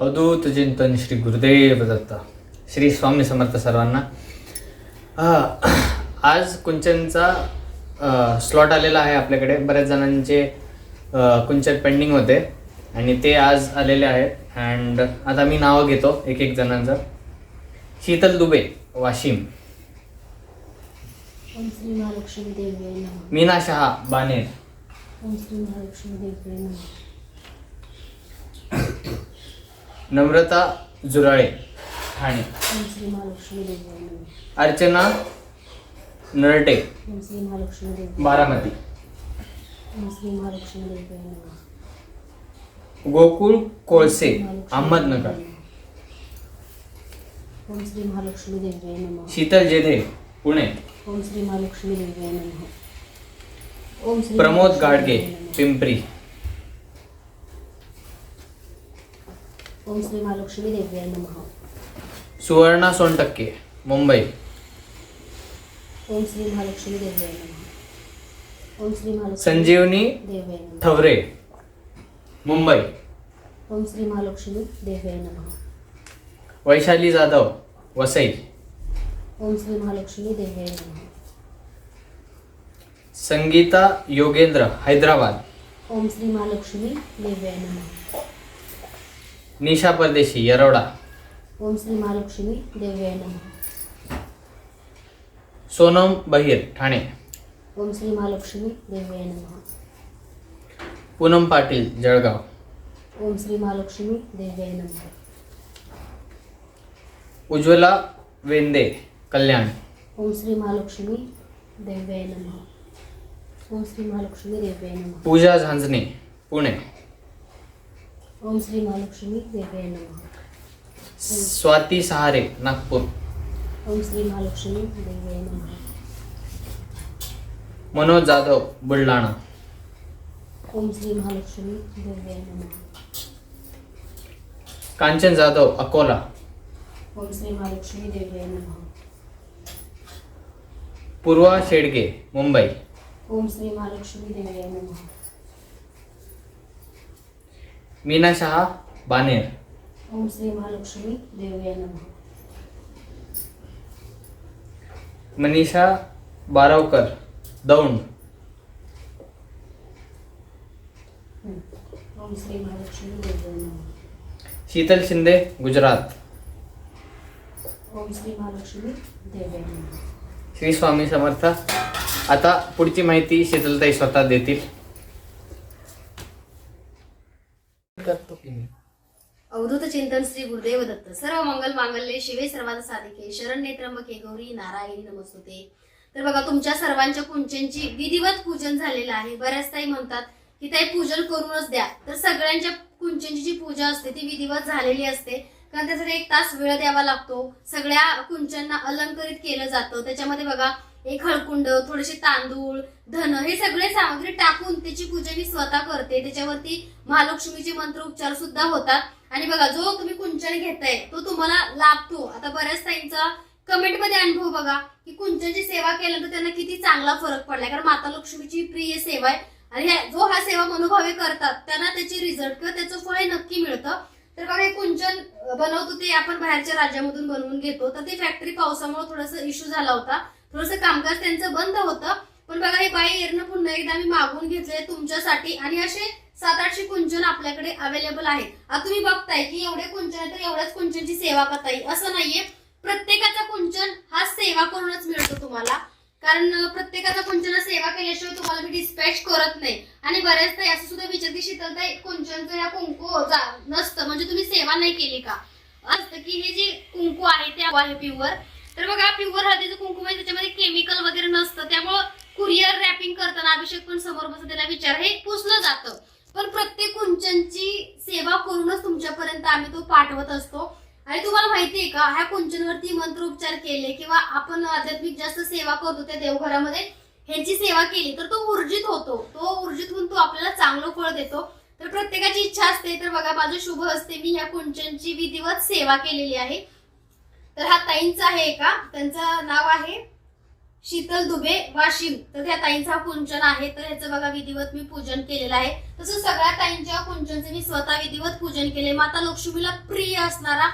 अवधूत चिंतन श्री गुरुदेव दत्त श्री स्वामी समर्थ सर्वांना आज कुंचनचा स्लॉट आलेला आहे आपल्याकडे. बऱ्याच जणांचे कुंचन पेंडिंग होते. आणि ते आज आलेले आहेत. अँड आता मी नावं घेतो एक एक जणांचं. शीतल दुबे वाशिम. मीना शहा बानेर ओम श्री महालक्ष्मी देवी नमः नम्रता जुराळे. ठाणे. ओम श्री महालक्ष्मी देवी नमः अर्चना नरटे. ओम श्री महालक्ष्मी देवी बारामती. ओम श्री महालक्ष्मी देवी नमः गोकुळ कोळसे अहमदनगर. ओम श्री महालक्ष्मी देवी नमः शीतल जेधे पुणे. ओम श्री महालक्ष्मी देवी नमः ओम श्री प्रमोद गाडगे. पिंपरी. ओम श्री महालक्ष्मी देवी नमः. सुवर्णा सोनटक्के मुंबई. ओम श्री महालक्ष्मी देवी नमः. ओम श्री महालक्ष्मी संजीवनी देवी नमः. ठवरे मुंबई. ओम श्री महालक्ष्मी देवी नमः. वैशाली जाधव वसई. ओम श्री महालक्ष्मी देवी नमः. संगीता योगेंद्र हैदराबाद. ओम श्री महालक्ष्मी देवी नमः. निशा परदेशी येरवडा. ओम श्री महालक्ष्मी देवी नमः. सोनम बहिर ठाणे. ओम श्री महालक्ष्मी देवी नमः. पूनम पाटील जळगाव. ओम श्री महालक्ष्मी देवी नमः. उज्ज्वला वेंदे कल्याण. ओम श्री महालक्ष्मी देवी नमः. ओम श्री महालक्ष्मी देवी नमः. पूजा झांजणे पुणे. ओम श्री महालक्ष्मी देवी नमः। स्वाती सहारे नागपूर। ओम श्री महालक्ष्मी देवी नमः। मनोज जाधव बुलढाणा। ओम श्री महालक्ष्मी देवी नमः। कांचन जाधव अकोला। ओम श्री महालक्ष्मी देवी नमः। पूर्वा शेडगे मुंबई। ओम श्री महालक्ष्मी देवी नमः। मीना शहा बानेर. ओम श्री महालक्ष्मी नमः. मनीषा बारावकर दौंड. ओम श्री महालक्ष्मी देवी नमः. शीतल शिंदे गुजरात. ओम श्री महालक्ष्मी देवी नमः. श्री स्वामी समर्थ. आता पुढची माहिती शीतलताई स्वतः देतील करतो की मी अवधूत चिंतन श्री गुरुदेव दत्त. सर्व मंगल मांगल्ये शिवे सर्वांत साधिके. शरण नेत्रंबके गौरी नारायणी नमस्ते तर बघा तुमच्या सर्वांच्या कुंचनची विधिवत पूजन झालेलं आहे. बऱ्याच ताई म्हणतात की ताई पूजन करूनच द्या. तर सगळ्यांच्या कुंचनची जी पूजा असते ती विधिवत झालेली असते. कारण त्यासाठी एक तास वेळ द्यावा लागतो. सगळ्या कुंचनना अलंकरित केलं जातं. त्याच्यामध्ये बघा एक हळकुंड थोडेसे तांदूळ धन हे सगळे सामग्री टाकून त्याची पूजा मी स्वतः करते. त्याच्यावरती महालक्ष्मीचे मंत्र उपचार सुद्धा होतात. आणि बघा जो तुम्ही कुंचन घेताय तो तुम्हाला लाभतो. आता बऱ्याच ताईंचा कमेंटमध्ये अनुभव बघा की कुंचनची सेवा केल्यानंतर त्यांना किती चांगला फरक पडलाय. कारण माता लक्ष्मीची प्रिय सेवा आहे. आणि जो हा सेवा मनोभावे करतात त्यांना त्याचे रिझल्ट किंवा त्याचं फळ हे नक्की मिळतं. तर बघा हे कुंचन बनवतो ते आपण बाहेरच्या राज्यामधून बनवून घेतो. तर ती फॅक्टरी पावसामुळे थोडासा इश्यू झाला होता. थोडंसं कामकाज त्यांचं बंद होतं. पण बघा हे बाई एरणं पुन्हा एकदा मी मागून घेतले तुमच्यासाठी. आणि असे सात आठशे कुंचन आपल्याकडे अवेलेबल आहे आता तुम्ही बघताय की एवढे कुंचन तर एवढ्याच कुंचनची सेवा करता येईल असं नाहीये. प्रत्येकाचा कुंचन हा सेवा करूनच मिळतो तुम्हाला. कारण प्रत्येकाचा कुंचन सेवा केल्याशिवाय तुम्हाला मी डिस्पॅच करत नाही. आणि बऱ्याचदा असं सुद्धा विचार की शीतलताई कुंचनचं या कुंकू जा- नसतं. म्हणजे तुम्ही सेवा नाही केली का? असतं की हे जे कुंकू आहे ते आहे प्युअर तर बघा प्युअर हळदीचं कुंकू म्हणजे त्याच्यामध्ये केमिकल वगैरे नसतं. त्यामुळं कुरिअर रॅपिंग करताना अभिषेक पण समोर बसत त्याला विचार. हे पुसलं जातं. पण प्रत्येक कुंचनची सेवा करूनच तुमच्यापर्यंत आम्ही तो पाठवत असतो. आणि तुम्हाला माहितीये का ह्या कुंचनवरती मंत्रोपचार केले किंवा आपण आध्यात्मिक जास्त सेवा करतो त्या देवघरामध्ये ह्यांची सेवा केली तर तो ऊर्जित होतो. तो ऊर्जित होऊन तो आपल्याला चांगलं फळ देतो. तर प्रत्येकाची इच्छा असते. तर बघा माझं शुभ असते मी ह्या कुंचनची विधिवत सेवा केलेली आहे. तर हा ताईंचा आहे का? त्यांचं नाव आहे शीतल दुबे वाशिम तर त्या ताईंचा कुंचन आहे. तर ह्याचं बघा विधिवत मी पूजन केलेलं आहे. तसं सगळ्या ताईंच्या कुंचनचं मी स्वतः विधिवत पूजन केले माता लक्ष्मीला प्रिय असणारा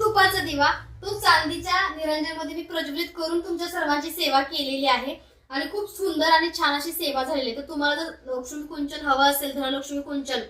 तुपाचा दिवा तो चांदीच्या निरंजनमध्ये मी प्रज्वलित करून तुमच्या सर्वांची सेवा केलेली आहे. आणि खूप सुंदर आणि छान अशी सेवा झालेली आहे. तर तुम्हाला जर लक्ष्मी कुंचन हवं असेल धनलक्ष्मी कुंचन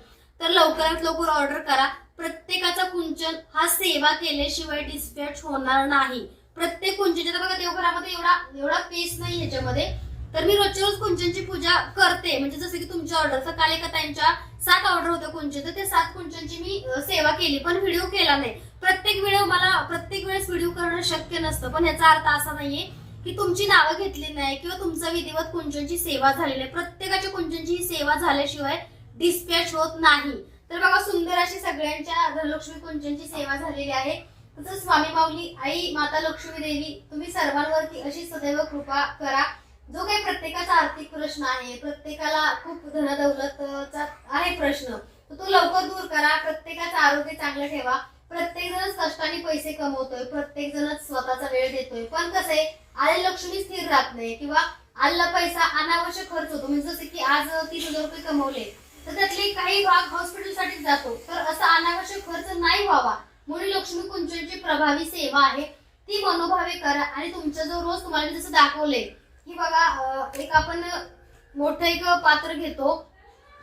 तर लवकरात लवकर ऑर्डर करा. प्रत्येकाचा कुंचन हा सेवा केल्याशिवाय डिस्पॅच होणार नाही. प्रत्येक कुंचनच्या बघा देवघरामध्ये एवढा एवढा पेस नाही याच्यामध्ये. तर मी रोजच्या रोज कुंचनची पूजा करते. म्हणजे जसं की तुमच्या ऑर्डर सकाळी एका त्यांच्या सात ऑर्डर होत्या कुंचन तर त्या सात कुंचनची मी सेवा केली पण व्हिडिओ केला नाही. प्रत्येक व्हिडिओ मला प्रत्येक वेळेस व्हिडिओ करणं शक्य नसतं. पण याचा अर्थ असा नाहीये की तुमची नावं घेतली नाही किंवा तुमचा विधिवत कुंचनची सेवा झालेली आहे प्रत्येकाच्या कुंचनची ही सेवा झाल्याशिवाय डिस्पॅच होत नाही. तर बघा सुंदर अशी सगळ्यांच्या धनलक्ष्मी कुंचनची सेवा झालेली आहे. तसंच स्वामी माऊली आई माता लक्ष्मी देवी तुम्ही सर्वांवरती अशी सदैव कृपा करा. जो काही प्रत्येकाचा आर्थिक प्रश्न आहे प्रत्येकाला खूप धनदौलतचा आहे प्रश्न तर तो लवकर दूर करा. प्रत्येकाचं आरोग्य चांगलं ठेवा. प्रत्येक जणच कष्टाने पैसे कमवतोय प्रत्येक जणच स्वतःचा वेळ देतोय. पण कसं आहे आले लक्ष्मी स्थिर राहत नाही किंवा आलेला पैसा अनावश्यक खर्च होतो. म्हणजे जसं की आज तीस हजार रुपये कमवले तर त्यातले काही भाग हॉस्पिटलसाठीच जातो. तर असा अनावश्यक खर्च नाही व्हावा. म्हणून लक्ष्मी कुंचनची प्रभावी सेवा आहे. ती मनोभावे करा आणि तुमचा जो रोज तुम्हाला जसं दाखवले की बघा एक आपण मोठं एक पात्र घेतो.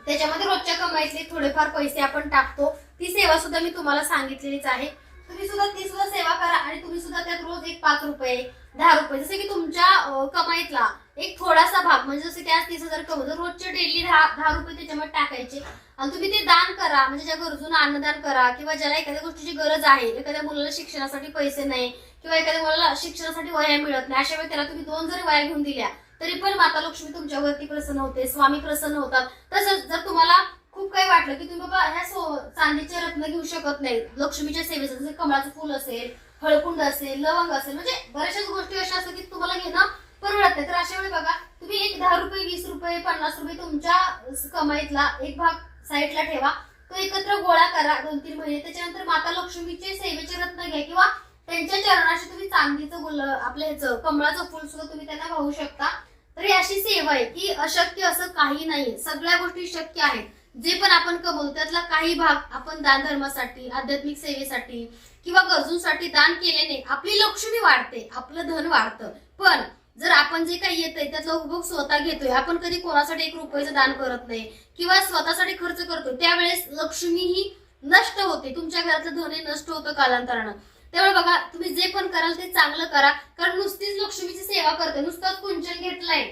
त्याच्यामध्ये रोजच्या कमाईतले थोडेफार पैसे आपण टाकतो. ती सेवा सुद्धा मी तुम्हाला सांगितलेलीच आहे. तुम्ही सुद्धा ती सुद्धा सेवा करा आणि तुम्ही सुद्धा त्यात रोज एक पाच रुपये दहा रुपये. जसं की तुमच्या कमाईतला एक थोडासा भाग म्हणजे जसं की आज तीस हजार कमवतो रोजचे डेली दहा दहा रुपये त्याच्यामध्ये टाकायचे. आणि तुम्ही ते दान करा म्हणजे ज्या गरजून अन्नदान करा किंवा ज्याला एखाद्या गोष्टीची गरज आहे एखाद्या मुलाला शिक्षणासाठी पैसे नाही किंवा एखाद्या मुलाला शिक्षणासाठी वया मिळत नाही अशा वेळी त्याला तुम्ही दोन जरी वया घेऊन दिल्या तरी पण माता लक्ष्मी तुमच्यावरती प्रसन्न होते स्वामी प्रसन्न होतात. तसंच जर तुम्हाला खूप काही वाटलं की तुम्ही बाबा ह्या सो चांदीचे रत्न घेऊ शकत नाही लक्ष्मीच्या सेवेचं जसं कमळाचं फुल असेल हळकुंड असेल लवंग असेल म्हणजे बऱ्याचशाच गोष्टी अशा असतात की तुम्हाला घेणं परवडत नाही. तर अशा वेळी बघा तुम्ही एक दहा रुपये वीस रुपये पन्नास रुपये तुमच्या कमाईतला एक भाग साईडला ठेवा. तो एकत्र गोळा करा दोन तीन महिने. त्याच्यानंतर माता लक्ष्मीचे सेवेचे रत्न घ्या किंवा त्यांच्या चरणाशी तुम्ही चांदीचं गुल आपल्या ह्याचं कमळाचं फुल सुद्धा तुम्ही त्यांना वाहू शकता. तर ही अशी सेवा आहे की अशक्य असं काही नाही सगळ्या गोष्टी शक्य आहेत. जे पण आपण कमवतो त्यातला काही भाग आपण दान धर्मासाठी आध्यात्मिक सेवेसाठी किंवा गरजूंसाठी दान केल्याने आपली लक्ष्मी वाढते आपलं धन वाढतं. पण जर आपण जे काही येतंय त्याचा उपभोग स्वतः घेतोय आपण कधी कोणासाठी एक रुपयाचं दान करत नाही किंवा स्वतःसाठी खर्च करतो त्यावेळेस लक्ष्मी ही नष्ट होते. तुमच्या घरातलं धन हे नष्ट होतं कालांतरानं. त्यामुळे बघा तुम्ही जे पण कराल ते चांगलं करा कारण नुसतीच लक्ष्मीची सेवा करते. नुसतंच कुंचन घेतलंय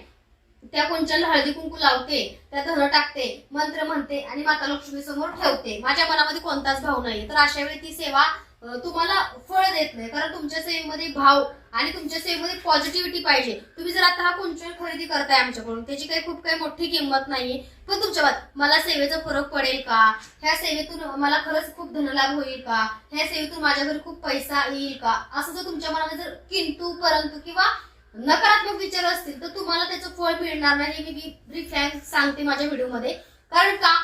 त्या कुंचनला हळदी कुंकू लावते त्या धन टाकते मंत्र म्हणते आणि माता लक्ष्मी समोर ठेवते. माझ्या मनामध्ये कोणताच भाव नाही तर अशा वेळी ती सेवा तुम्हाला फळ देत नाही. कारण तुमच्या सेवेमध्ये भाव आणि तुमच्या सेवेमध्ये पॉझिटिव्हिटी पाहिजे. तुम्ही जर आता हा कुंचन खरेदी करताय आमच्याकडून त्याची काही खूप काही मोठी किंमत नाहीये. पण तुमच्या मला सेवेचा फरक पडेल का? ह्या सेवेतून मला खरंच खूप धनलाभ होईल का? ह्या सेवेतून माझ्या घरी खूप पैसा येईल का? असं जर तुमच्या मनामध्ये जर किंतू परंतु किंवा नकारात्मक विचार असतील तर तुम्हाला त्याचं फळ मिळणार नाही हे मी ब्रीफ सांगते माझ्या व्हिडिओमध्ये कारण का?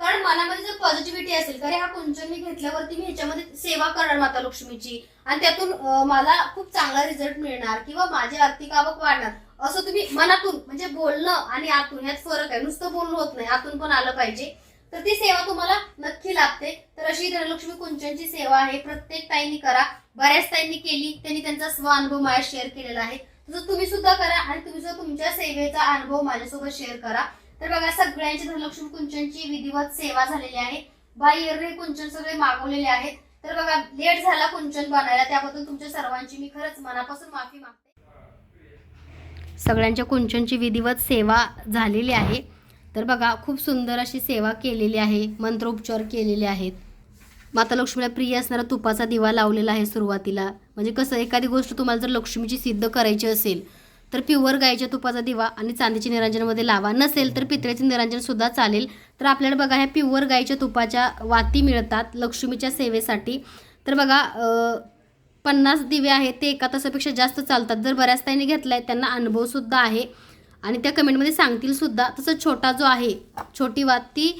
कारण मनामध्ये जर पॉझिटिव्हिटी असेल खरे हा कुंचन मी घेतल्यावरती मी ह्याच्यामध्ये सेवा करणार माता लक्ष्मीची. आणि त्यातून मला खूप चांगला रिझल्ट मिळणार किंवा माझी आर्थिक आवक वाढणार. असं तुम्ही मनातून म्हणजे बोलणं आणि आतून यात फरक आहे. नुसतं बोलणं होत नाही आतून पण आलं पाहिजे. तर ती सेवा तुम्हाला नक्की लागते. तर अशी धनलक्ष्मी कुंचनची सेवा आहे. प्रत्येक ताईंनी करा. बऱ्याच ताईंनी केली त्यांनी त्यांचा स्व अनुभव माझ्या शेअर केलेला आहे. तसं तुम्ही सुद्धा करा आणि तुम्ही सुद्धा तुमच्या सेवेचा अनुभव माझ्यासोबत शेअर करा. तर बघा सगळ्यांची धनलक्ष्मी कुंचनची विधिवत सेवा झालेली आहे. बाह्य कुंचन सगळे मागवलेले आहेत. तर बघा लेट झाला कुंचन बनायला त्याबद्दल तुमच्या सर्वांची मी खरंच मनापासून माफी मागते. सगळ्यांच्या कुंचनची विधिवत सेवा झालेली आहे. तर बघा खूप सुंदर अशी सेवा केलेली आहे मंत्रोपचार केलेले आहेत. माता लक्ष्मीला प्रिय असणारा तुपाचा दिवा लावलेला आहे सुरुवातीला. म्हणजे कसं एखादी गोष्ट तुम्हाला जर लक्ष्मीची सिद्ध करायची असेल तर प्युअर गायच्या तुपाचा दिवा आणि चांदीचे निरांजनमध्ये लावा. नसेल तर पितळेचे निरांजनसुद्धा चालेल. तर आपल्याला बघा ह्या प्युअर गायच्या तुपाच्या वाती मिळतात लक्ष्मीच्या सेवेसाठी. तर बघा पन्नास दिवे आहेत ते एका तासापेक्षा जास्त चालतात. जर बऱ्याच ताईने आहे त्यांना अनुभवसुद्धा आहे. आणि त्या कमेंटमध्ये सांगतील सुद्धा. तसं छोटा जो आहे छोटी वाती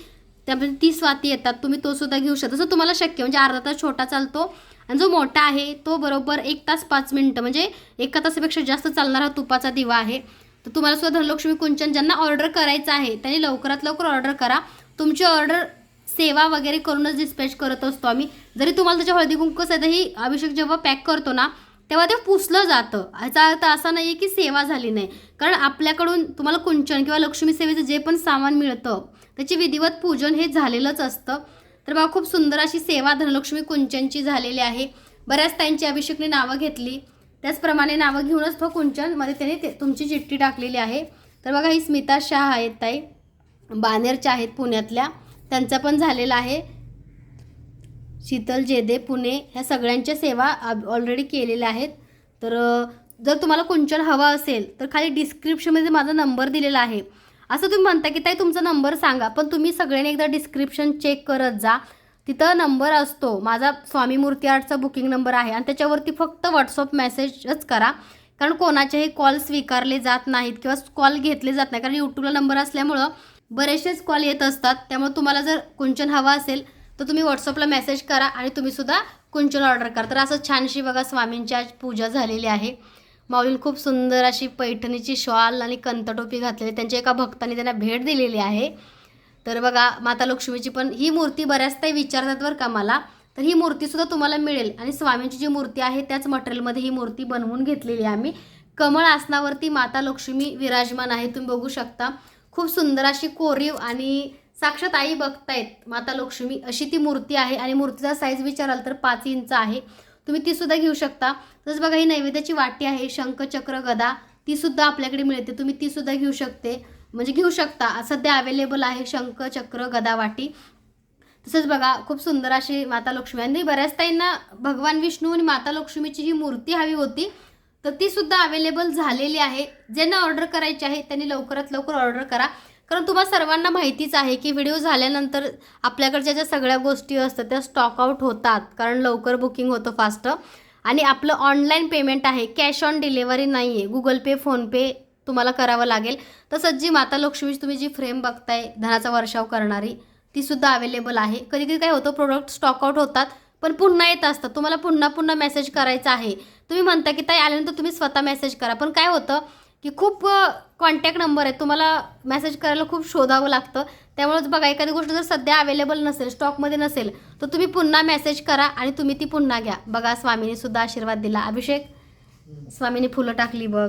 त्यामध्ये तीस वाती येतात. तुम्ही तो सुद्धा घेऊ शकता. तसं तुम्हाला शक्य म्हणजे अर्धा तास छोटा चालतो. आणि जो मोठा आहे तो बरोबर एक तास पाच मिनटं म्हणजे एका तासापेक्षा जास्त चालणारा तुपाचा दिवा आहे. तर तुम्हाला सुद्धा धनलक्ष्मी कुंचन ज्यांना ऑर्डर करायचं आहे त्यांनी लवकरात लवकर ऑर्डर करा. तुमची ऑर्डर सेवा वगैरे करूनच डिस्पॅच करत असतो आम्ही. जरी तुम्हाला त्याच्या हळदी कुंकू ही अभिषेक जेव्हा पॅक करतो ना तेव्हा ते पुसलं जातं. याचा अर्थ असा नाही आहे की सेवा झाली नाही. कारण आपल्याकडून तुम्हाला कुंचन किंवा लक्ष्मी सेवेचं जे पण सामान मिळतं त्याची विधिवत पूजन हे झालेलंच असतं. तर बघा खूप सुंदर अशी सेवा धनलक्ष्मी कुंचनची झालेली आहे. बऱ्याच त्यांची अभिषेकने नावं घेतली. त्याचप्रमाणे नावं घेऊनच तो कुंचनमध्ये त्याने ते तुमची चिठ्ठी टाकलेली आहे. तर बघा ही स्मिता शाह आहेत ताई. बानेरच्या आहेत पुण्यातल्या. त्यांचा पण झालेला आहे. शीतल जेदे पुणे ह्या सगळ्यांच्या सेवा ऑलरेडी केलेल्या आहेत. तर जर तुम्हाला कुंचन हवा असेल तर खाली डिस्क्रिप्शनमध्ये माझा नंबर दिलेला आहे. असं तुम्ही म्हणता की ताई तुमचा नंबर सांगा. पण तुम्ही सगळ्यांनी एकदा डिस्क्रिप्शन चेक करत जा. तिथं नंबर असतो. माझा स्वामी मूर्ती आर्टचा बुकिंग नंबर आहे आणि त्याच्यावरती फक्त व्हॉट्सअप मेसेजच करा. कारण कोणाचेही कॉल स्वीकारले जात नाहीत किंवा कॉल घेतले जात नाही कारण यूट्यूबला नंबर असल्यामुळं बरेचसेच कॉल येत असतात. त्यामुळे तुम्हाला जर कुंचन हवा असेल तर तुम्ही व्हॉट्सअपला मेसेज करा आणि तुम्हीसुद्धा कुंचन ऑर्डर करा. तर असं छानशी बघा स्वामींची आज पूजा झालेली आहे. माऊलीन खूप सुंदर अशी पैठणीची शॉल आणि कंतटोपी घातलेली त्यांच्या एका भक्ताने त्यांना भेट दिलेली आहे. तर बघा माता लक्ष्मीची पण ही मूर्ती बऱ्याच काही विचारतात बरं का मला. तर ही मूर्तीसुद्धा तुम्हाला मिळेल. आणि स्वामींची जी मूर्ती आहे त्याच मटेरियलमध्ये ही मूर्ती बनवून घेतलेली आहे आम्ही. कमळ आसनावरती माता लक्ष्मी विराजमान आहे. तुम्ही बघू शकता. खूप सुंदर अशी कोरीव आणि साक्षात आई बघतायत माता लक्ष्मी. अशी ती मूर्ती आहे आणि मूर्तीचा साईज विचाराल तर पाच इंच आहे. तुम्ही ती सुद्धा घेऊ शकता. तसंच बघा ही नैवेद्याची वाटी आहे शंखचक्र गदा ती सुद्धा आपल्याकडे मिळते. तुम्ही ती सुद्धा घेऊ शकते. म्हणजे घेऊ शकता. सध्या अवेलेबल आहे शंखचक्र गदा वाटी. तसंच बघा खूप सुंदर अशी माता लक्ष्मी आणि बऱ्याच ताईंना भगवान विष्णू आणि माता लक्ष्मीची ही मूर्ती हवी होती तर ती सुद्धा अवेलेबल झालेली आहे. ज्यांना ऑर्डर करायची आहे त्यांनी लवकरात लवकर ऑर्डर करा. कारण तुम्हाला सर्वांना माहितीच आहे की व्हिडिओ झाल्यानंतर आपल्याकडच्या ज्या सगळ्या गोष्टी असतात त्या स्टॉक आउट होतात. कारण लवकर बुकिंग होतं फास्ट आणि आपलं ऑनलाईन पेमेंट आहे कॅश ऑन डिलेवरी नाही आहे गुगल पे फोनपे तुम्हाला करावं लागेल. तसंच जी माता लक्ष्मीची तुम्ही जी फ्रेम बघताय धनाचा वर्षाव करणारी ती सुद्धा अवेलेबल आहे. कधी कधी काय होतं प्रोडक्ट स्टॉकआउट होतात पण पुन्हा येत असतात तुम्हाला पुन्हा पुन्हा मेसेज करायचा आहे. तुम्ही म्हणता की ताई आल्यानंतर तुम्ही स्वतः मेसेज करा. पण काय होतं की खूप कॉन्टॅक्ट नंबर आहेत. तुम्हाला मेसेज करायला खूप शोधावं लागतं. त्यामुळेच बघा एखादी गोष्ट जर सध्या अवेलेबल नसेल स्टॉकमध्ये नसेल तर तुम्ही पुन्हा मेसेज करा आणि तुम्ही ती पुन्हा घ्या. बघा स्वामीने सुद्धा आशीर्वाद दिला. अभिषेक स्वामीने फुलं टाकली बघ.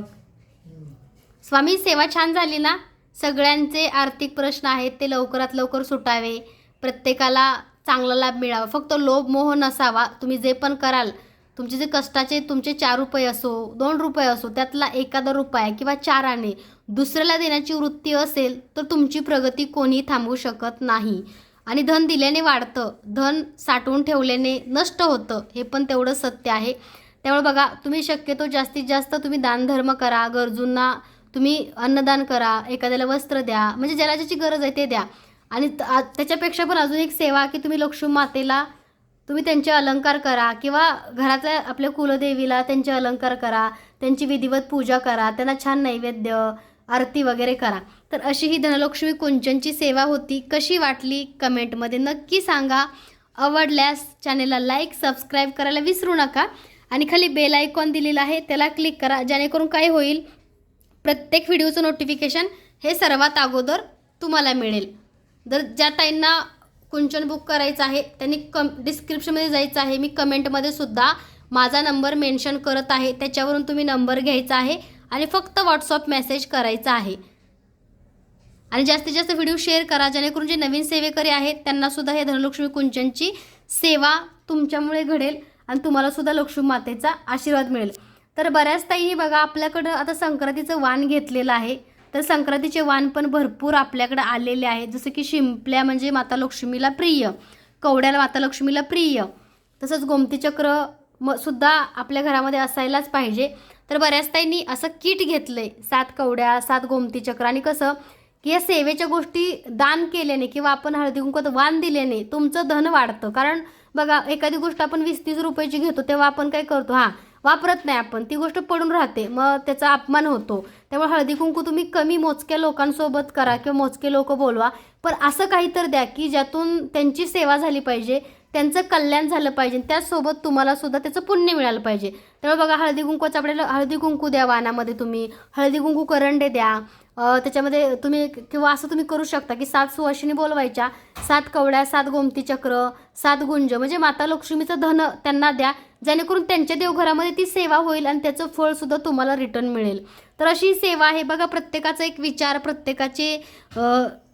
स्वामी सेवा छान झाली ना? सगळ्यांचे आर्थिक प्रश्न आहेत ते लवकरात लवकर सुटावे. प्रत्येकाला चांगला लाभ मिळावा. फक्त लोभ मोह नसावा. तुम्ही जे पण कराल तुमचे जे कष्टाचे तुमचे चार रुपये असो दोन रुपये असो त्यातला एखादा रुपया किंवा चार आणे दुसऱ्याला देण्याची वृत्ती असेल तर तुमची प्रगती कोणी थांबवू शकत नाही. आणि धन दिल्याने वाढतं. धन साठवून ठेवल्याने नष्ट होतं. हे पण तेवढं सत्य आहे. त्यामुळे बघा तुम्ही शक्यतो जास्तीत जास्त तुम्ही दानधर्म करा गरजूंना तुम्ही अन्नदान करा एखाद्याला वस्त्र द्या म्हणजे ज्याला ज्याची गरज आहे ते द्या. आणि त्याच्यापेक्षा पण अजून एक सेवा की तुम्ही लक्ष्मी मातेला तुम्ही त्यांचे अलंकार करा किंवा घरातल्या आपल्या कुलदेवीला त्यांचे अलंकार करा त्यांची विधिवत पूजा करा त्यांना छान नैवेद्य आरती वगैरे करा. तर अशी ही धनलक्ष्मी कुंचनची सेवा होती. कशी वाटली कमेंटमध्ये नक्की सांगा. आवडल्यास चॅनेलला लाईक सबस्क्राईब करायला विसरू नका. आणि खाली बेल आयकॉन दिलेला आहे त्याला क्लिक करा जेणेकरून काय होईल? प्रत्येक व्हिडिओचं नोटिफिकेशन हे सर्वात अगोदर तुम्हाला मिळेल. जर ज्या ताईंना कुंचन बुक करायचं आहे त्यांनी कम डिस्क्रिप्शनमध्ये जायचं आहे. मी कमेंटमध्ये सुद्धा माझा नंबर मेन्शन करत आहे. त्याच्यावरून तुम्ही नंबर घ्यायचा आहे आणि फक्त व्हॉट्सअप मेसेज करायचा आहे. आणि जास्तीत जास्त व्हिडिओ शेअर करा जेणेकरून जे नवीन सेवेकरी आहेत त्यांनासुद्धा हे धनलक्ष्मी कुंचनची सेवा तुमच्यामुळे घडेल आणि तुम्हालासुद्धा लक्ष्मी मातेचा आशीर्वाद मिळेल. तर बऱ्याच ताई बघा आपल्याकडं आता संक्रांतीचं वाण घेतलेलं आहे. तर संक्रांतीचे वाण पण भरपूर आपल्याकडे आलेले आहेत. जसं की शिंपल्या म्हणजे माता लक्ष्मीला प्रिय कवड्याला माता लक्ष्मीला प्रिय. तसंच गोमती चक्र म सुद्धा आपल्या घरामध्ये असायलाच पाहिजे. तर बऱ्याच ताईंनी असं किट आहे सात कवड्या सात गोमती चक्र आणि कसं की या सेवेच्या गोष्टी दान केल्याने किंवा आपण हळदी कुंकवात वाण दिल्याने तुमचं धन वाढतं. कारण बघा एखादी गोष्ट आपण वीस तीस रुपयाची घेतो तेव्हा आपण काय करतो? हां वापरत नाही आपण. ती गोष्ट पडून राहते. मग त्याचा अपमान होतो. त्यामुळे हळदी कुंकू तुम्ही कमी मोजक्या लोकांसोबत करा किंवा मोजके लोक बोलवा. पण असं काही तर द्या की ज्यातून त्यांची सेवा झाली पाहिजे त्यांचं कल्याण झालं पाहिजे त्याचसोबत तुम्हाला सुद्धा त्याचं पुण्य मिळालं पाहिजे. त्यामुळे बघा हळदी कुंकवाचं आपल्याला हळदी कुंकू द्या वानामध्ये तुम्ही. हळदी कुंकू करंडे द्या. त्याच्यामध्ये तुम्ही किंवा असं तुम्ही करू शकता की सात सुवासिनी बोलवायच्या सात कवड्या सात गोमती चक्र सात गुंज म्हणजे माता लक्ष्मीचं धन त्यांना द्या जेणेकरून त्यांच्या देवघरामध्ये ती सेवा होईल आणि त्याचं फळ सुद्धा तुम्हाला रिटर्न मिळेल. तर अशी सेवा आहे बघा प्रत्येकाचा एक विचार प्रत्येकाचे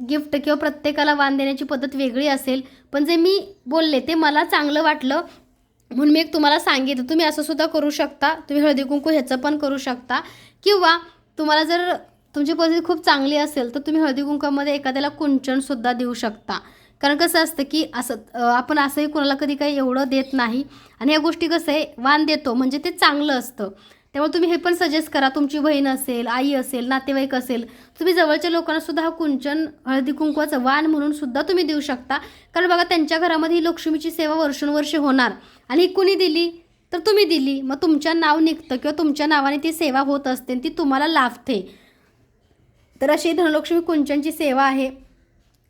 गिफ्ट किंवा प्रत्येकाला वाण देण्याची पद्धत वेगळी असेल. पण जे मी बोलले ते मला चांगलं वाटलं म्हणून मी एक तुम्हाला सांगितलं. तुम्ही असं सुद्धा करू शकता. तुम्ही हळदी कुंकू ह्याचं पण करू शकता. किंवा तुम्हाला जर तुमची परिस्थिती खूप चांगली असेल तर तुम्ही हळदी कुंकामध्ये एखाद्याला कुंचनसुद्धा देऊ शकता. कारण कसं असतं की असं आपण असंही कोणाला कधी काही एवढं देत नाही. आणि या गोष्टी कसं आहे वाण देतो म्हणजे ते चांगलं असतं. त्यामुळे तुम्ही हे पण सजेस्ट करा तुमची बहीण असेल आई असेल नातेवाईक असेल तुम्ही जवळच्या लोकांना सुद्धा हा कुंचन हळदी कुंकवाचं वाण म्हणून सुद्धा तुम्ही देऊ शकता. कारण बघा त्यांच्या घरामध्ये ही लक्ष्मीची सेवा वर्षानुवर्षे होणार. आणि ही कुणी दिली तर तुम्ही दिली. मग तुमच्या नाव निघतं किंवा तुमच्या नावाने ती सेवा होत असते आणि ती तुम्हाला लाभते. तर अशी धनलक्ष्मी कुंचनची सेवा आहे.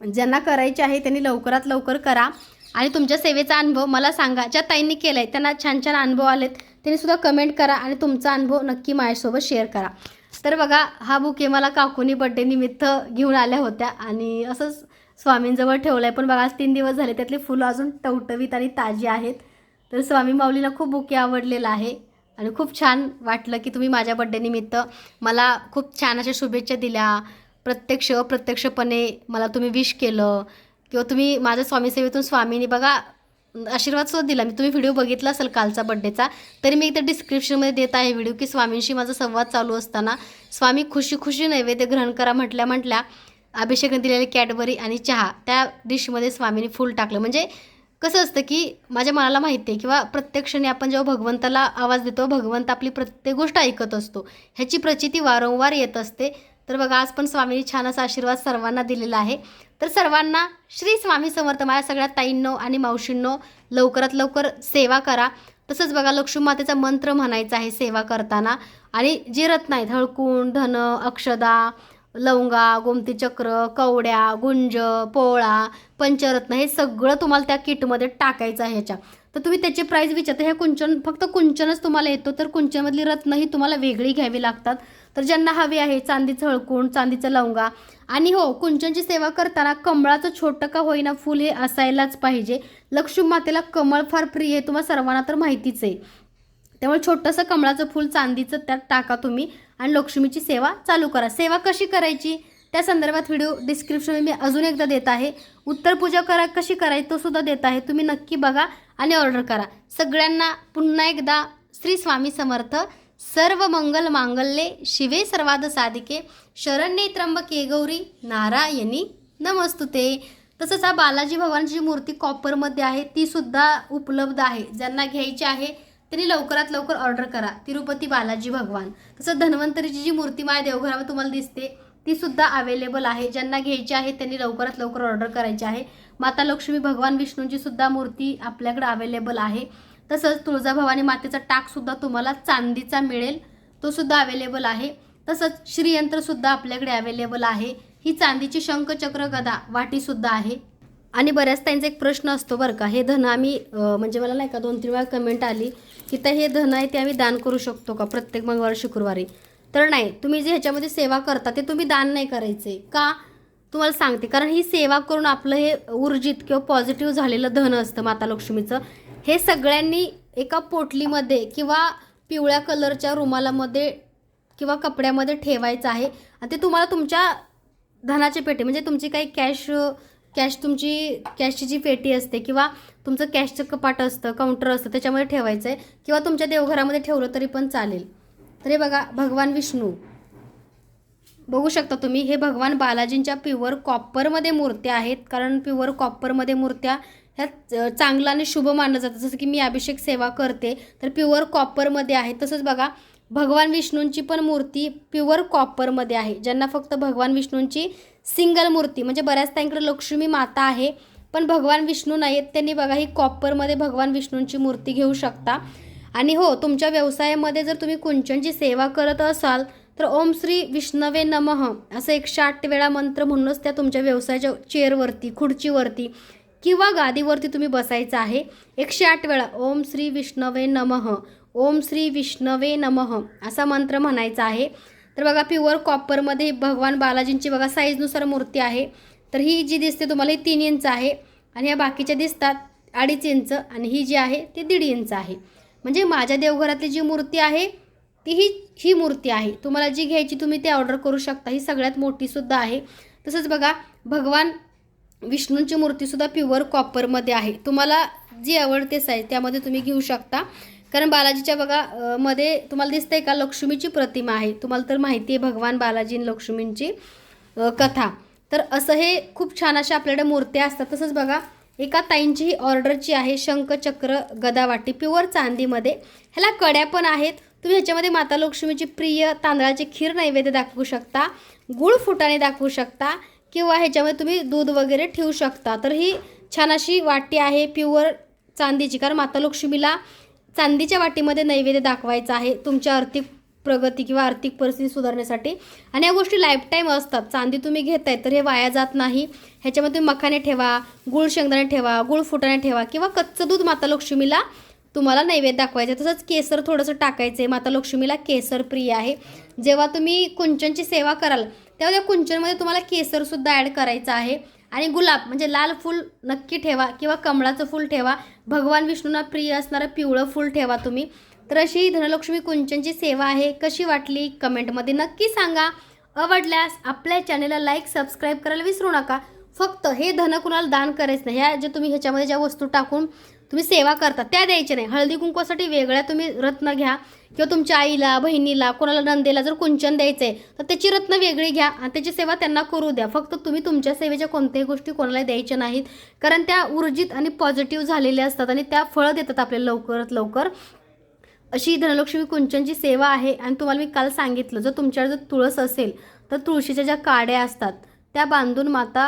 ज्यांना करायची आहे त्यांनी लवकरात लवकर करा. आणि तुमच्या सेवेचा अनुभव मला सांगा. ज्या ताईंनी केला आहे त्यांना छान छान अनुभव आलेत. त्यांनी सुद्धा कमेंट करा आणि तुमचा अनुभव नक्की माझ्यासोबत शेअर करा. तर बघा हा बुके मला काकूनी बड्डे निमित्त घेऊन आल्या होत्या. आणि असंच स्वामींजवळ ठेवलं आहे पण बघा आज तीन दिवस झाले त्यातली फुलं अजून टवटवीत आणि ताजी आहेत. तर स्वामी माऊलीला खूप बुके आवडलेला आहे. आणि खूप छान वाटलं की तुम्ही माझ्या बड्डेनिमित्त मला खूप छान अशा शुभेच्छा दिल्या. प्रत्यक्ष अप्रत्यक्षपणे मला तुम्ही विश केलं. किंवा तुम्ही माझ्या स्वामी सेवेतून स्वामींनी बघा आशीर्वाद सुद्धा दिला. मी तुम्ही व्हिडिओ बघितला असेल कालचा बड्डेचा तरी मी इथं डिस्क्रिप्शनमध्ये देत आहे व्हिडिओ की स्वामींशी माझा संवाद चालू असताना स्वामी खुशी खुशी नैवेद्य ग्रहण करा म्हटल्या म्हटल्या अभिषेकने दिलेली कॅडबरी आणि चहा त्या डिशमध्ये स्वामींनी फुल टाकलं. म्हणजे कसं असतं की माझ्या मनाला माहिती आहे किंवा प्रत्यक्षाने आपण जेव्हा भगवंताला आवाज देतो भगवंत आपली प्रत्येक गोष्ट ऐकत असतो ह्याची प्रचिती वारंवार येत असते. तर बघा आज पण स्वामींनी छान असा आशीर्वाद सर्वांना दिलेला आहे. तर सर्वांना श्री स्वामी समर्थ माझ्या सगळ्या ताईंनो आणि मावशींनो लवकरात लवकर सेवा करा. तसंच बघा लक्ष्मी मातेचा मंत्र म्हणायचा आहे सेवा करताना. आणि जे रत्न आहेत हळकुंड धन अक्षदा लवंगा गोमती चक्र कवड्या गुंज पोळा पंचरत्न हे सगळं तुम्हाला त्या किटमध्ये टाकायचं आहे ह्याच्या तर तुम्ही त्याची प्राईस विचारता हे कुंचन फक्त कुंचनच तुम्हाला येतो तर कुंचनमधली रत्न ही तुम्हाला वेगळी घ्यावी लागतात. तर ज्यांना हवी आहे चांदीचं हळकुंड चांदीचं लवंगा आणि हो कुंचनची सेवा करताना कमळाचं छोटं का होईना फूल हे असायलाच पाहिजे. लक्ष्मी मातेला कमळ फार प्रिय आहे तुम्हाला सर्वांना तर माहितीच आहे. त्यामुळे छोटंसं कमळाचं फूल चांदीचं त्यात टाका तुम्ही. आणि लक्ष्मीची सेवा चालू करा. सेवा कशी करायची? त्या संदर्भात व्हिडिओ डिस्क्रिप्शन मी अजून एकदा देत आहे. उत्तर पूजा करा कशी करायची तो सुद्धा देत आहे. तुम्ही नक्की बघा आणि ऑर्डर करा. सगळ्यांना पुन्हा एकदा श्री स्वामी समर्थ. सर्व मंगल मांगल्ये शिवे सर्वाद साधिके. शरण्ये त्र्यंबके गौरी नारायणी नमस्तुते. तसंच हा बालाजी भगवानची मूर्ती कॉपरमध्ये आहे. ती सुद्धा उपलब्ध आहे. ज्यांना घ्यायची आहे त्यांनी लवकरात लवकर ऑर्डर करा. तिरुपती बालाजी भगवान. तसं धन्वंतरीची जी मूर्ती माझ्या देवघरावर तुम्हाला दिसते. ती सुद्धा अवेलेबल आहे. ज्यांना घ्यायची आहे त्यांनी लवकरात लवकर ऑर्डर करायची आहे. माता लक्ष्मी भगवान विष्णूंची सुद्धा मूर्ती आपल्याकडे अवेलेबल आहे. तसंच तुळजाभवानी मातेचा टाक सुद्धा तुम्हाला चांदीचा मिळेल. तो सुद्धा अवेलेबल आहे. तसंच श्रीयंत्रसुद्धा आपल्याकडे अवेलेबल आहे. ही चांदीची शंखचक्र गदा वाटीसुद्धा आहे. आणि बऱ्याच त्यांचा एक प्रश्न असतो बरं का हे धन आम्ही म्हणजे मला नाही का दोन तीन वेळा कमेंट आली की तर हे धन आहे ते आम्ही दान करू शकतो का प्रत्येक मंगळवार शुक्रवारी? तर नाही तुम्ही जे ह्याच्यामध्ये सेवा करता ते तुम्ही दान नाही करायचे. का? तुम्हाला सांगते कारण ही सेवा करून आपलं हे ऊर्जित किंवा पॉझिटिव्ह झालेलं धन असतं माता लक्ष्मीचं हे सगळ्यांनी एका पोटलीमध्ये किंवा पिवळ्या कलरच्या रुमालामध्ये किंवा कपड्यामध्ये ठेवायचं आहे. आणि ते तुम्हाला तुमच्या धनाचे पेटे म्हणजे तुमची काही कॅश कॅश तुमची कॅशची जी पेटी असते किंवा तुमचं कॅशचं कपाट असतं काउंटर असतं त्याच्यामध्ये ठेवायचं आहे किंवा तुमच्या देवघरामध्ये ठेवलं तरी पण चालेल. तर हे बघा भगवान विष्णू. बघू शकता तुम्ही हे भगवान बालाजींच्या प्युअर कॉपरमध्ये मूर्त्या आहेत. कारण प्युअर कॉपरमध्ये मूर्त्या ह्या चांगलं आणि शुभ मानलं जातं जसं की मी अभिषेक सेवा करते तर प्युअर कॉपरमध्ये आहे. तसंच बघा भगवान विष्णूंची पण मूर्ती प्युअर कॉपरमध्ये आहे. ज्यांना फक्त भगवान विष्णूंची सिंगल मूर्ती म्हणजे बऱ्याच त्यांकडे लक्ष्मी माता आहे पण भगवान विष्णू नाहीत. त्यांनी बघा ही कॉपरमध्ये भगवान विष्णूंची मूर्ती घेऊ शकता. आणि हो तुमच्या व्यवसायामध्ये जर तुम्ही कुंचनची सेवा करत असाल तर ओम श्री विष्णवे नमः असं एकशे आठ वेळा मंत्र म्हणूनच त्या तुमच्या व्यवसायाच्या चेअरवरती खुर्चीवरती किंवा गादीवरती तुम्ही बसायचं आहे. एकशे आठ वेळा ओम श्री विष्णवे नमः. ओम श्री विष्णवे नमः असा मंत्र म्हणायचा आहे. तर बघा प्युअर कॉपरमध्ये भगवान बालाजींची बघा साईजनुसार मूर्ती आहे. तर ही जी दिसते तुम्हाला ही तीन इंच आहे आणि ह्या बाकीच्या दिसतात अडीच इंच आणि ही जी आहे ती दीड इंच आहे. म्हणजे माझ्या देवघरातली जी मूर्ती आहे ती ही ही मूर्ती आहे. तुम्हाला जी घ्यायची तुम्ही ती ऑर्डर करू शकता. ही सगळ्यात मोठीसुद्धा आहे. तसंच बघा भगवान विष्णूंची मूर्तीसुद्धा प्युअर कॉपरमध्ये आहे. तुम्हाला जी आवडते साईज त्यामध्ये तुम्ही घेऊ शकता. कारण बालाजीच्या बघा मध्ये तुम्हाला दिसतंय का लक्ष्मीची प्रतिमा आहे? तुम्हाला तर माहिती आहे भगवान बालाजी आणि लक्ष्मींची कथा. तर असं हे खूप छान अशा आपल्याकडे मूर्त्या असतात. तसंच बघा एका ताईंची ही ऑर्डरची आहे शंखचक्र गदावाटी प्युअर चांदीमध्ये. ह्याला कड्या पण आहेत. तुम्ही ह्याच्यामध्ये माता लक्ष्मीची प्रिय तांदळाची खीर नैवेद्य दाखवू शकता गुळ फुटाने दाखवू शकता किंवा ह्याच्यामध्ये तुम्ही दूध वगैरे ठेवू शकता. तर ही छान अशी वाटी आहे प्युअर चांदीची. कारण माता लक्ष्मीला चांदीच्या वाटीमध्ये नैवेद्य दाखवायचा आहे तुमच्या आर्थिक प्रगती किंवा आर्थिक परिस्थिती सुधारण्यासाठी. आणि या गोष्टी लाईफटाईम असतात. चांदी तुम्ही घेताय तर हे वाया जात नाही. ह्याच्यामध्ये तुम्ही मखाने ठेवा गुळ शेंगदाणे ठेवा गुळ फुटाणे ठेवा किंवा कच्चं दूध माता लक्ष्मीला तुम्हाला नैवेद्य दाखवायचं आहे. तसंच केसर थोडंसं टाकायचं आहे माता लक्ष्मीला केसर प्रिय आहे. जेव्हा तुम्ही कुंचनची सेवा कराल तेव्हा त्या कुंचनमध्ये तुम्हाला केसरसुद्धा ॲड करायचं आहे. आणि गुलाब म्हणजे लाल फूल नक्की ठेवा किंवा कमळाचं फूल ठेवा. भगवान विष्णूंना प्रिय असणारं पिवळं फूल ठेवा तुम्ही. तर अशी धनलक्ष्मी कुंचनची सेवा आहे. कशी वाटली? कमेंटमध्ये नक्की सांगा. आवडल्यास आपल्या चॅनेलला लाईक सबस्क्राईब करायला विसरू नका. फक्त हे धन कुणाला दान करायचं नाही. ह्या जे तुम्ही ह्याच्यामध्ये ज्या वस्तू टाकून तुम्ही सेवा करता त्या द्यायच्या नाही. हळदी कुंकवासाठी वेगळ्या तुम्ही रत्न घ्या. किंवा तुमच्या आईला बहिणीला कोणाला नंदेला जर कुंचन द्यायचं आहे तर त्याची रत्न वेगळी घ्या आणि त्याची सेवा त्यांना करू द्या. फक्त तुम्ही तुमच्या सेवेच्या कोणत्याही गोष्टी कोणाला द्यायच्या नाहीत. कारण त्या ऊर्जित आणि पॉझिटिव्ह झालेल्या असतात आणि त्या फळं देतात आपल्याला लवकरात लवकर. अशी धनलक्ष्मी कुंचनची सेवा आहे आणि तुम्हाला मी काल सांगितलं जर तुमच्याकडे जर तुळस असेल तर तुळशीच्या ज्या काड्या असतात त्या बांधून माता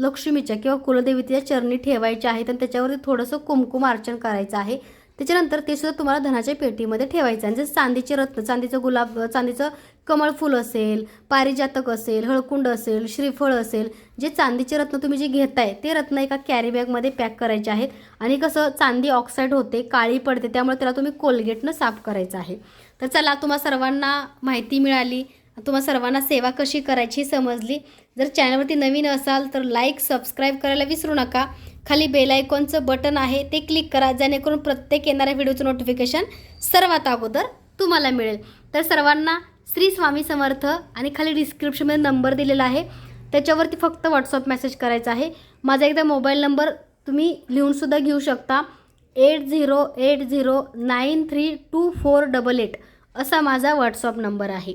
लक्ष्मीच्या किंवा कुलदेवीच्या चरणी ठेवायच्या आहेत आणि त्याच्यावरती थोडंसं कुमकुम अर्चन करायचं आहे. त्याच्यानंतर ते सुद्धा तुम्हाला धनाच्या पेटीमध्ये ठेवायचं आहे. जसं चांदीचे रत्न चांदीचं गुलाब चांदीचं कमळ फूल असेल पारिजातक असेल हळकुंड असेल श्रीफळ असेल जे चांदीचे रत्न तुम्ही जे घेताय ते रत्न एका कॅरी बॅगमध्ये पॅक करायचे आहेत. आणि कसं चांदी ऑक्साईड होते काळी पडते त्यामुळे त्याला तुम्ही कोलगेटनं साफ करायचं आहे. तर चला तुम्हाला सर्वांना माहिती मिळाली. तुम्हा सर्वांना सेवा कशी करायची समजली? जर चॅनलवरती नवीन असाल तर लाईक सबस्क्राईब करायला विसरू नका. खाली बेल आयकॉनचं बटन आहे ते क्लिक करा जेणेकरून प्रत्येक येणाऱ्या व्हिडिओचं नोटिफिकेशन सर्वात अगोदर तुम्हाला मिळेल. तर सर्वांना श्री स्वामी समर्थ आणि खाली डिस्क्रिप्शनमध्ये नंबर दिलेला आहे. त्याच्यावरती फक्त व्हॉट्सअप मेसेज करायचा आहे. माझा एकदा मोबाईल नंबर तुम्ही लिहूनसुद्धा घेऊ शकता. Eight zero eight zero nine three two four double eight असा माझा व्हॉट्सअप नंबर आहे.